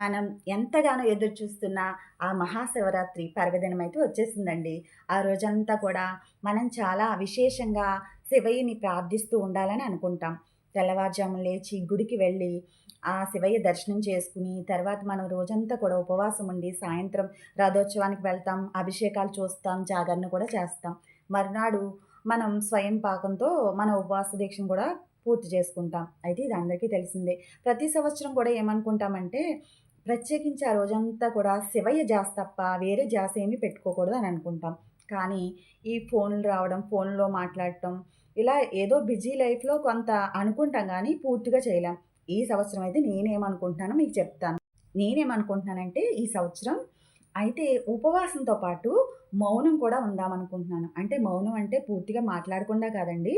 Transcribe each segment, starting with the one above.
మనం ఎంతగానో ఎదురు చూస్తున్న ఆ మహాశివరాత్రి పర్వదినం అయితే వచ్చేసిందండి. ఆ రోజంతా కూడా మనం చాలా విశేషంగా శివయ్యని ప్రార్థిస్తూ ఉండాలని అనుకుంటాం. తెల్లవారుజామున లేచి గుడికి వెళ్ళి ఆ శివయ్య దర్శనం చేసుకుని, తర్వాత మనం రోజంతా కూడా ఉపవాసం ఉండి, సాయంత్రం రథోత్సవానికి వెళ్తాం, అభిషేకాలు చూస్తాం, జాగరణ కూడా చేస్తాం. మరునాడు మనం స్వయం పాకంతో మన ఉపవాస దీక్షను కూడా పూర్తి చేసుకుంటాం. అయితే ఇది అందరికీ తెలిసిందే. ప్రతి సంవత్సరం కూడా ఏమనుకుంటామంటే ప్రత్యేకించి ఆ రోజంతా కూడా శివయ్య జాస్ తప్ప వేరే జాస్ ఏమీ పెట్టుకోకూడదు అని అనుకుంటాం. కానీ ఈ ఫోన్‌లు రావడం, ఫోన్‌లో మాట్లాడటం ఇలా ఏదో బిజీ లైఫ్‌లో కొంత అనుకుంటాం కానీ పూర్తిగా చేయలేం. ఈ సంవత్సరం అయితే నేనేమనుకుంటున్నానో మీకు చెప్తాను. నేనేమనుకుంటున్నానంటే ఈ సంవత్సరం అయితే ఉపవాసంతో పాటు మౌనం కూడా ఉందామనుకుంటున్నాను. అంటే మౌనం అంటే పూర్తిగా మాట్లాడకుండా కాదండి.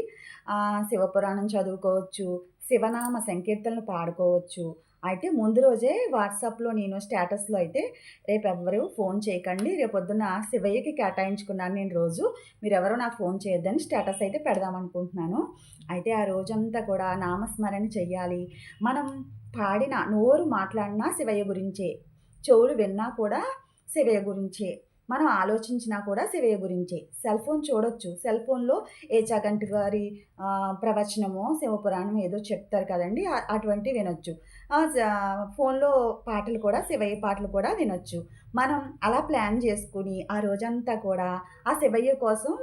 శివపురాణం చదువుకోవచ్చు, శివనామ సంకీర్తనలు పాడుకోవచ్చు. అయితే ముందు రోజే వాట్సాప్‌లో నేను స్టేటస్‌లో అయితే రేపు ఎవరు ఫోన్ చేయకండి. రేపొద్దున శివయ్యకి కేటాయించుకున్నాను నేను రోజు. మీరెవరో నాకు ఫోన్ చేయొద్దని స్టేటస్ అయితే పెడదామనుకుంటున్నాను. అయితే ఆ రోజంతా కూడా నామస్మరణ చెయ్యాలి. మనం పాడిన నోరు మాట్లాడినా శివయ్య గురించే. చెవులు విన్నా కూడా శివయ్య గురించే. మనం ఆలోచించినా కూడా శివయ్య గురించే. సెల్ ఫోన్ చూడొచ్చు. సెల్ ఫోన్‌లో ఏ గారి ప్రవచనమో, శివపురాణం ఏదో చెప్తారు కదండీ! అటువంటి అటువంటివి వినొచ్చు. ఫోన్‌లో పాటలు కూడా శివయ్య పాటలు కూడా వినొచ్చు. మనం అలా ప్లాన్ చేసుకొని ఆ రోజంతా కూడా ఆ శివయ్య కోసం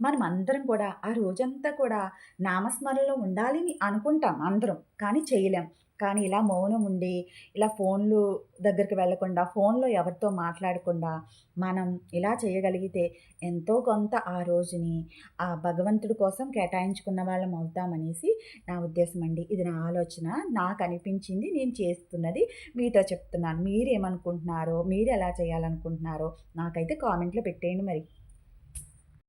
మనం అందరం కూడా ఆ రోజంతా కూడా నామస్మరణలో ఉండాలని అనుకుంటాం అందరం. కానీ చేయలేం. కానీ ఇలా మౌనం ఉండి, ఇలా ఫోన్‌లు దగ్గరికి వెళ్ళకుండా, ఫోన్‌లో ఎవరితో మాట్లాడకుండా, మనం ఇలా చేయగలిగితే ఎంతో కొంత ఆ రోజుని ఆ భగవంతుడి కోసం కేటాయించుకున్న వాళ్ళం అవుతామనేసి నా ఉద్దేశమండి. ఇది నా ఆలోచన. నాకు అనిపించింది నేను చేస్తున్నది మీతో చెప్తున్నాను. మీరేమనుకుంటున్నారో, ఎలా చేయాలనుకుంటున్నారో నాకైతే కామెంట్‌లో పెట్టేయండి మరి.